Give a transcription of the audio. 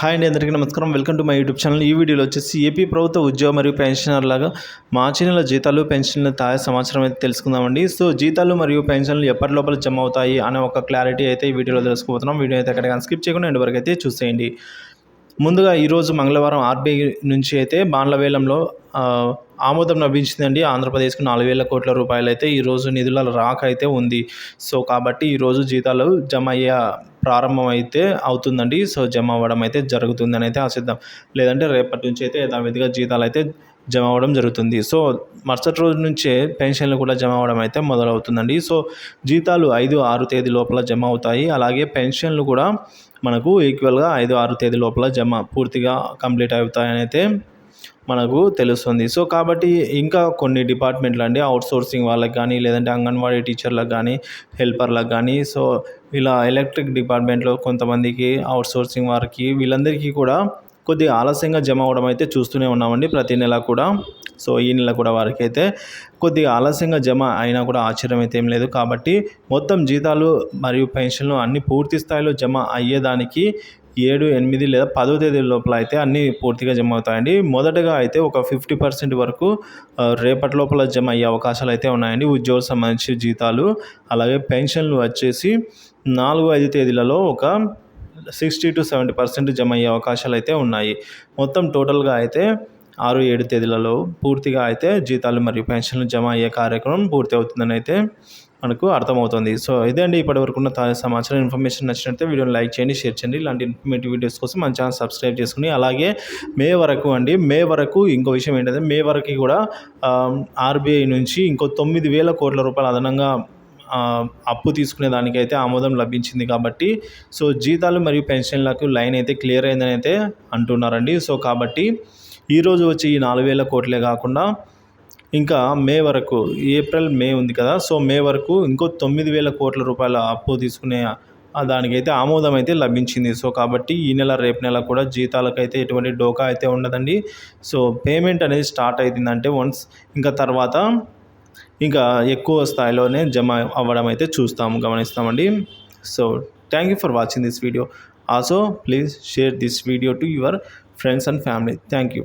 Hi అండి అందరికీ నమస్కారం. Welcome to my YouTube channel ఈ వీడియోలో వచ్చేసి ఏపీ ప్రభుత్వ ఉద్యోగ మరియు పెన్షనర్ లాగా మార్చి నెల జీతాలు పెన్షన్లు తాజా సమాచారం అయితే తెలుసుకుందామండి. సో జీతాలు మరియు పెన్షన్లు ఎప్పటి లోపల జమ అవుతాయి అనే ఒక క్లారిటీ అయితే ఈ వీడియోలో తెలుసుకోబోతున్నాం. వీడియో అయితే ఎక్కడికైనా స్కిప్ చేయకుండా ఎండ్ వరకు అయితే చూసేయండి. ముందుగా ఈరోజు మంగళవారం ఆర్బీఐ నుంచి అయితే బాండ్ల వేలంలో ఆమోదం లభించిందండి. ఆంధ్రప్రదేశ్కు నాలుగు వేల కోట్ల రూపాయలు అయితే ఈరోజు నిధుల రాక అయితే ఉంది. సో కాబట్టి ఈరోజు జీతాలు జమ అయ్యే ప్రారంభం అయితే అవుతుందండి. సో జమ అవ్వడం అయితే జరుగుతుందని అయితే ఆశిద్దాం. లేదంటే రేపటి నుంచి అయితే యథావిధిగా జీతాలు అయితే జమ అవ్వడం జరుగుతుంది. సో మరుసటి రోజు నుంచే పెన్షన్లు కూడా జమ అవ్వడం అయితే మొదలవుతుందండి. సో జీతాలు ఐదు ఆరు తేదీ లోపల జమ అవుతాయి. అలాగే పెన్షన్లు కూడా మనకు ఈక్వల్గా ఐదు ఆరు తేదీ లోపల జమ పూర్తిగా కంప్లీట్ అవుతాయని అయితే మనకు తెలుస్తుంది. సో కాబట్టి ఇంకా కొన్ని డిపార్ట్మెంట్లు అండి అవుట్ సోర్సింగ్ వాళ్ళకి కానీ లేదంటే అంగన్వాడీ టీచర్లకు కానీ హెల్పర్లకు కానీ సో ఇలా ఎలక్ట్రిక్ డిపార్ట్మెంట్లో కొంతమందికి అవుట్ సోర్సింగ్ వారికి వీళ్ళందరికీ కూడా కొద్దిగా ఆలస్యంగా జమ అవ్వడం అయితే చూస్తూనే ఉన్నామండి. ప్రతి నెల కూడా. సో ఈ నెల కూడా వారికి అయితే కొద్దిగా ఆలస్యంగా జమ అయినా కూడా ఆశ్చర్యం అయితే ఏం లేదు. కాబట్టి మొత్తం జీతాలు మరియు పెన్షన్లు అన్ని పూర్తి స్థాయిలో జమ అయ్యేదానికి ఏడు ఎనిమిది లేదా పదో తేదీ లోపల అయితే అన్నీ పూర్తిగా జమ అవుతాయండి. మొదటగా అయితే ఒక ఫిఫ్టీ పర్సెంట్ వరకు రేపటి లోపల జమ అయ్యే అవకాశాలు అయితే ఉన్నాయండి. ఉద్యోగ సంబంధించి జీతాలు అలాగే పెన్షన్లు వచ్చేసి నాలుగు ఐదు తేదీలలో ఒక సిక్స్టీ టు సెవెంటీ పర్సెంట్ జమ అయ్యే అవకాశాలు అయితే ఉన్నాయి. మొత్తం టోటల్గా అయితే ఆరు ఏడు తేదీలలో పూర్తిగా అయితే జీతాలు మరియు పెన్షన్లు జమ అయ్యే కార్యక్రమం పూర్తి అవుతుందని అయితే మనకు అర్థమవుతుంది. సో ఇదే అండి ఇప్పటి వరకు ఉన్న తాజా సమాచారం. ఇన్ఫర్మేషన్ నచ్చినట్లయితే వీడియోని లైక్ చేయండి షేర్ చేయండి. ఇలాంటి ఇన్ఫర్మేటివ్ వీడియోస్ కోసం మన ఛానల్ సబ్స్క్రైబ్ చేసుకుని అలాగే మే వరకు అండి మే వరకు ఇంకో విషయం ఏంటంటే మే వరకు కూడా ఆర్బీఐ నుంచి ఇంకో తొమ్మిది వేల కోట్ల రూపాయలు అదనంగా అప్పు తీసుకునే దానికైతే ఆమోదం లభించింది కాబట్టి సో జీతాలు మరియు పెన్షన్లకు లైన్ అయితే క్లియర్ అయిందని అయితే అంటున్నారండి. సో కాబట్టి ఈరోజు వచ్చి ఈ నాలుగు వేల కోట్లే కాకుండా ఇంకా మే వరకు ఏప్రిల్ మే ఉంది కదా సో మే వరకు ఇంకో తొమ్మిది వేల కోట్ల రూపాయల అప్పు తీసుకునే దానికైతే ఆమోదం అయితే లభించింది. సో కాబట్టి ఈ నెల రేపు నెల కూడా జీతాలకైతే ఎటువంటి డోకా అయితే ఉండదండి. సో పేమెంట్ అనేది స్టార్ట్ అవుతుందంటే వన్స్ ఇంకా తర్వాత ఇంకా ఎక్కువ స్థాయిలోనే జమ అవ్వడం అయితే చూస్తాము గమనిస్తామండి. So thank you for watching this video also please share this video to your friends and family thank you